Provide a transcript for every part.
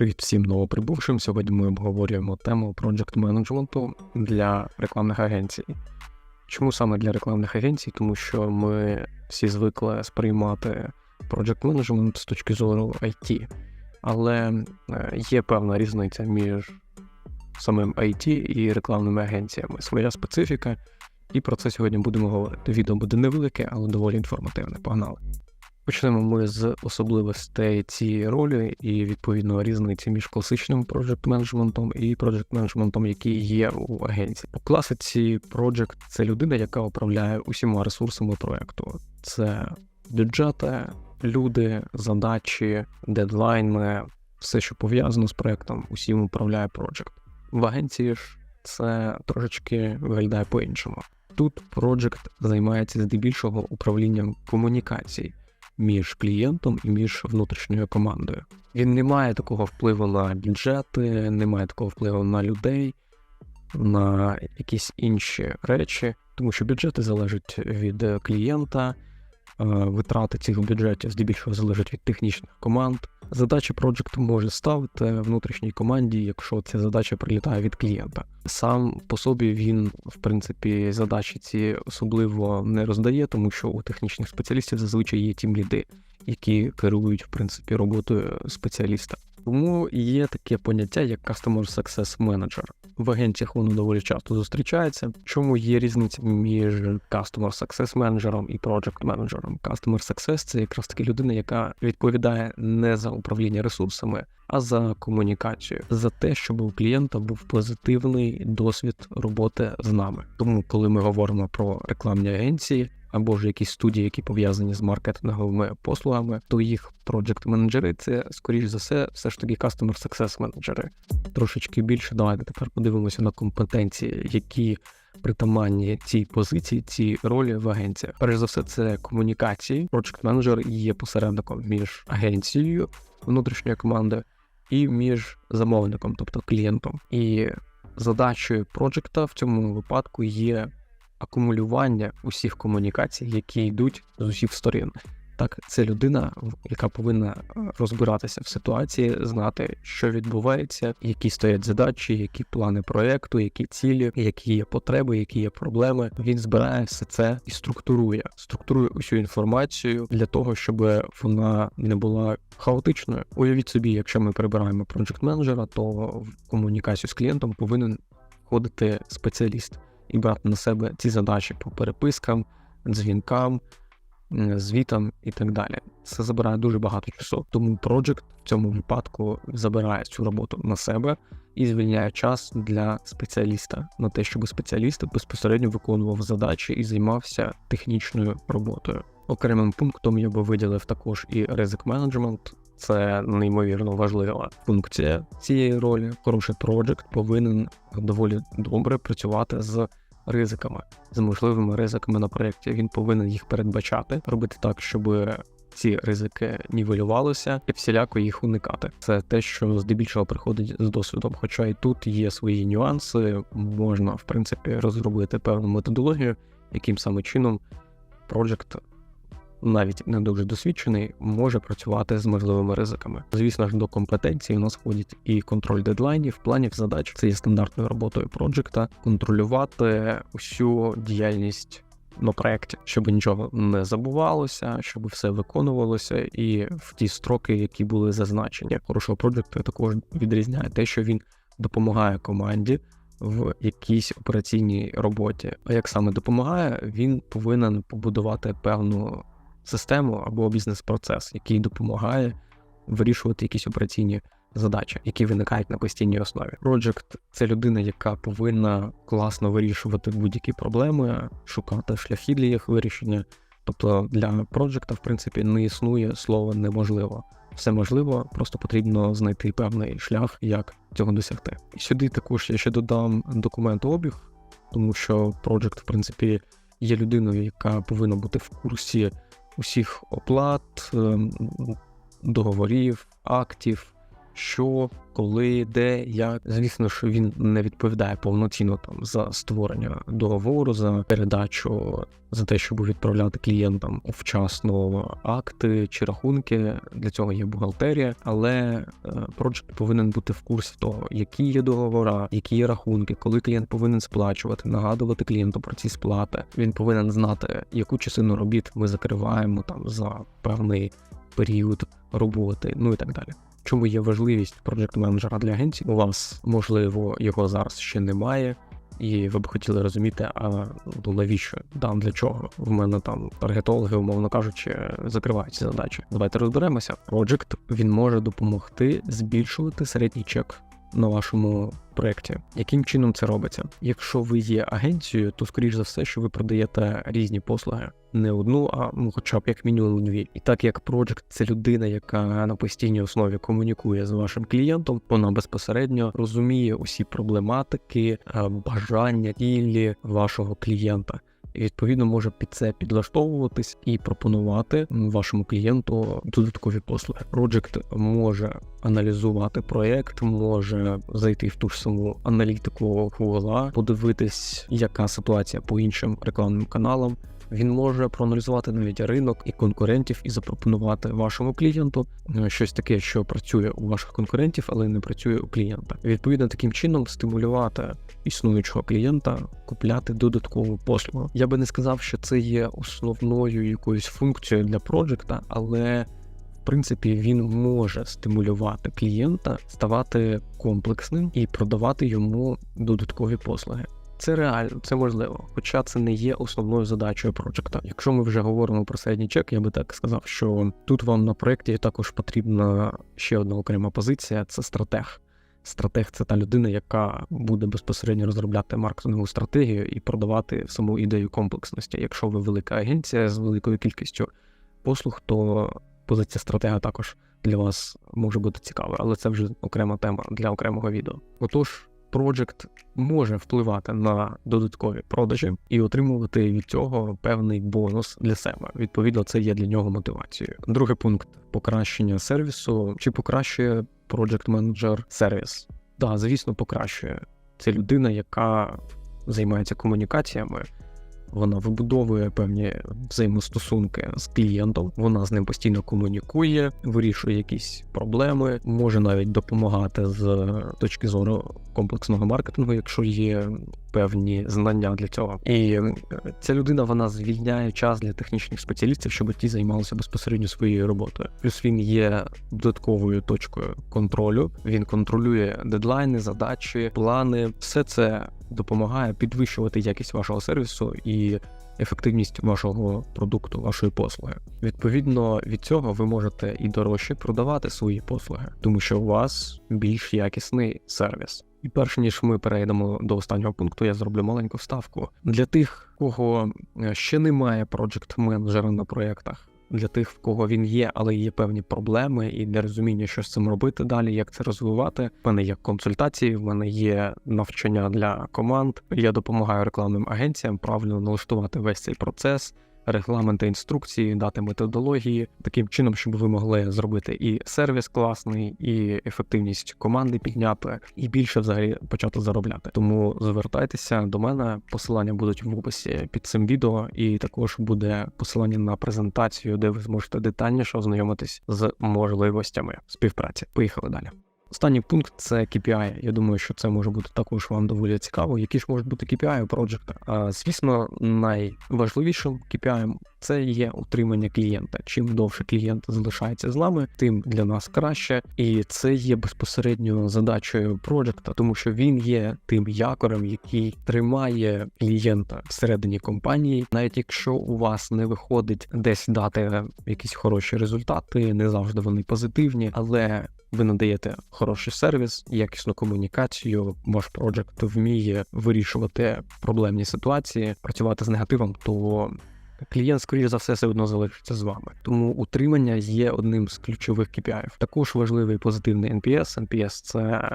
Привіт всім новоприбувшим. Сьогодні ми обговорюємо тему проджект менеджменту для рекламних агенцій. Чому саме для рекламних агенцій? Тому що ми всі звикли сприймати проджект менеджмент з точки зору IT, але е, є певна різниця між самим IT і рекламними агенціями. Своя специфіка, і про це сьогодні будемо говорити. Відео буде невелике, але доволі інформативне. Погнали. Почнемо ми з особливостей цієї ролі і відповідно різниці між класичним проджект менеджментом і проджект менеджментом, який є у агенції. У класиці проджект це людина, яка управляє усіма ресурсами проекту. Це бюджети, люди, задачі, дедлайни, все, що пов'язано з проектом, усім управляє проджект. В агенції ж це трошечки виглядає по-іншому. Тут проджект займається здебільшого управлінням комунікацій між клієнтом і між внутрішньою командою. Він не має такого впливу на бюджети, не має такого впливу на людей, на якісь інші речі, тому що бюджети залежать від клієнта, е, витрати цих бюджетів здебільшого залежать від технічних команд. Задачі Project може ставити внутрішній команді, якщо ця задача прилітає від клієнта. Сам по собі він, в принципі, задачі ці особливо не роздає, тому що у технічних спеціалістів зазвичай є тім ліди, які керують в принципі роботою спеціаліста. Тому є таке поняття як Customer Success Manager. В агенціях воно доволі часто зустрічається. Чому є різниця між Customer Success Manager і Project Manager? Customer Success – це якраз таки людина, яка відповідає не за управління ресурсами, а за комунікацію, за те, щоб у клієнта був позитивний досвід роботи з нами. Тому, коли ми говоримо про рекламні агенції, або ж якісь студії, які пов'язані з маркетинговими послугами, то їх проджект менеджери це скоріш за все, все ж таки Customer Success менеджери. Трошечки більше давайте тепер подивимося на компетенції, які притаманні цій позиції, цій ролі в агенціях. Перш за все, це комунікації. Project менеджер є посередником між агенцією внутрішньої команди і між замовником, тобто клієнтом. І задачею проджекта в цьому випадку є акумулювання усіх комунікацій, які йдуть з усіх сторін. Так, це людина, яка повинна е, розбиратися в ситуації, знати, що відбувається, які стоять задачі, які плани проекту, які цілі, які є потреби, які є проблеми. Він збирає все це і структурує, структурує усю інформацію для того, щоб вона не була хаотичною. Уявіть собі, якщо ми прибираємо проект менеджера, то в комунікацію з клієнтом повинен входити спеціаліст і брати на себе ці задачі по перепискам, дзвінкам, звітам і так далі. Це забирає дуже багато часу. Тому Project в цьому випадку забирає цю роботу на себе і звільняє час для спеціаліста на те, щоб спеціаліст безпосередньо виконував задачі і займався технічною роботою. Окремим пунктом я би виділив також і ризик менеджмент. Це неймовірно важлива функція цієї ролі. Хороший проджект повинен доволі добре працювати з ризиками, з можливими ризиками на проєкті. Він повинен їх передбачати, робити так, щоб ці ризики нівелювалися і всіляко їх уникати. Це те, що здебільшого приходить з досвідом. Хоча і тут є свої нюанси, можна в принципі розробити певну методологію, яким саме чином проджект навіть не дуже досвідчений, може працювати з можливими ризиками. Звісно ж, до компетенції у нас входять і контроль дедлайнів, планів задач. Це є стандартною роботою проджекта, контролювати усю діяльність. На проєкті, щоб нічого не забувалося, щоб все виконувалося, і в ті строки, які були зазначені, хорошого проджекту також відрізняє те, що він допомагає команді в якійсь операційній роботі. А як саме допомагає, він повинен побудувати певну систему або бізнес-процес, який допомагає вирішувати якісь операційні задачі, які виникають на постійній основі. Project – це людина, яка повинна класно вирішувати будь-які проблеми, шукати шляхи для їх вирішення. Тобто для проджекта, в принципі, не існує слово неможливо. Все можливо, просто потрібно знайти певний шлях, як цього досягти. І сюди також я ще додам документ обіг, тому що Project, в принципі, є людиною, яка повинна бути в курсі усіх оплат, ем, договорів, актів, що, коли, де, як. Звісно, що він не відповідає повноцінно там за створення договору, за передачу, за те, щоб відправляти клієнтам вчасно акти чи рахунки. Для цього є бухгалтерія, але проджект повинен бути в курсі того, які є договора, які є рахунки, коли клієнт повинен сплачувати, нагадувати клієнту про ці сплати. Він повинен знати, яку частину робіт ми закриваємо там за певний період роботи, ну і так далі. Чому є важливість проджект менеджера для агенції? У вас можливо його зараз ще немає, і ви б хотіли розуміти, а ну навіщо там для чого? В мене там таргетологи, умовно кажучи, закривають ці задачі. Давайте розберемося. Проджект він може допомогти збільшувати середній чек на вашому проєкті. Яким чином це робиться? Якщо ви є агенцією, то скоріш за все, що ви продаєте різні послуги. Не одну, а ну, хоча б як мінімум дві. І так як Project – це людина, яка на постійній основі комунікує з вашим клієнтом, вона безпосередньо розуміє усі проблематики, е, бажання цілі вашого клієнта і відповідно може під це підлаштовуватись і пропонувати вашому клієнту додаткові послуги. Project може аналізувати проект, може зайти в ту ж саму аналітику Google, подивитись, яка ситуація по іншим рекламним каналам. Він може проаналізувати навіть ринок і конкурентів і запропонувати вашому клієнту е, щось таке, що працює у ваших конкурентів, але не працює у клієнта. Відповідно, таким чином стимулювати існуючого клієнта купляти додаткову послугу. Я би не сказав, що це є основною якоюсь функцією для проджекта, але в принципі він може стимулювати клієнта, ставати комплексним і продавати йому додаткові послуги. Це реально, це можливо, хоча це не є основною задачею проджекта. Якщо ми вже говоримо про середній чек, я би так сказав, що тут вам на проєкті також потрібна ще одна окрема позиція це стратег. Стратег це та людина, яка буде безпосередньо розробляти маркетингову стратегію і продавати саму ідею комплексності. Якщо ви велика агенція з великою кількістю послуг, то позиція стратега також для вас може бути цікава, але це вже окрема тема для окремого відео. Отож. Project може впливати на додаткові продажі і отримувати від цього певний бонус для себе. Відповідно, це є для нього мотивацією. Другий пункт покращення сервісу чи покращує Project Manager сервіс. Так, звісно, покращує. Це людина, яка займається комунікаціями вона вибудовує певні взаємостосунки з клієнтом, вона з ним постійно комунікує, вирішує якісь проблеми, може навіть допомагати з точки зору комплексного маркетингу, якщо є певні знання для цього. І ця людина вона звільняє час для технічних спеціалістів, щоб ті займалися безпосередньо своєю роботою. Плюс він є додатковою точкою контролю. Він контролює дедлайни, задачі, плани. Все це допомагає підвищувати якість вашого сервісу і ефективність вашого продукту, вашої послуги. Відповідно від цього ви можете і дорожче продавати свої послуги, тому що у вас більш якісний сервіс. І перш ніж ми перейдемо до останнього пункту, я зроблю маленьку вставку для тих, кого ще немає проджект менеджера на проєктах для тих, в кого він є, але є певні проблеми і нерозуміння, що з цим робити далі, як це розвивати. В мене є консультації, в мене є навчання для команд. Я допомагаю рекламним агенціям правильно налаштувати весь цей процес регламенти інструкції, дати методології, таким чином, щоб ви могли зробити і сервіс класний, і ефективність команди підняти, і більше взагалі почати заробляти. Тому звертайтеся до мене. Посилання будуть в описі під цим відео, і також буде посилання на презентацію, де ви зможете детальніше ознайомитись з можливостями співпраці. Поїхали далі. Останній пункт це KPI. Я думаю, що це може бути також вам доволі цікаво. Які ж можуть бути KPI у проджекта? Звісно, найважливішим KPI це є утримання клієнта. Чим довше клієнт залишається з нами, тим для нас краще, і це є безпосередньо задачею проджекта, тому що він є тим якорем, який тримає клієнта всередині компанії, навіть якщо у вас не виходить десь дати якісь хороші результати, не завжди вони позитивні, але ви надаєте хороший сервіс, якісну комунікацію. Ваш проджект вміє вирішувати проблемні ситуації, працювати з негативом, то клієнт, скоріш за все, все одно залишиться з вами. Тому утримання є одним з ключових KPI. Також важливий позитивний NPS. NPS – це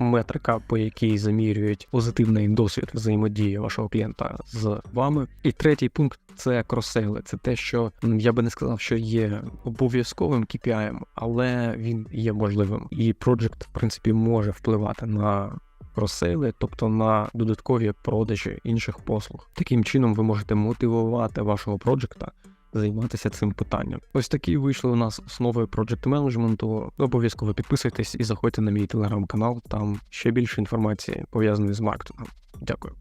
метрика, по якій замірюють позитивний досвід взаємодії вашого клієнта з вами. І третій пункт це кросейли. Це те, що я би не сказав, що є обов'язковим KPI, але він є можливим. І Project, в принципі, може впливати на кросейли, тобто на додаткові продажі інших послуг. Таким чином ви можете мотивувати вашого проджекта займатися цим питанням. Ось такі вийшли у нас основи проджект менеджменту. Обов'язково підписуйтесь і заходьте на мій телеграм-канал. Там ще більше інформації пов'язаної з маркетингом. Дякую.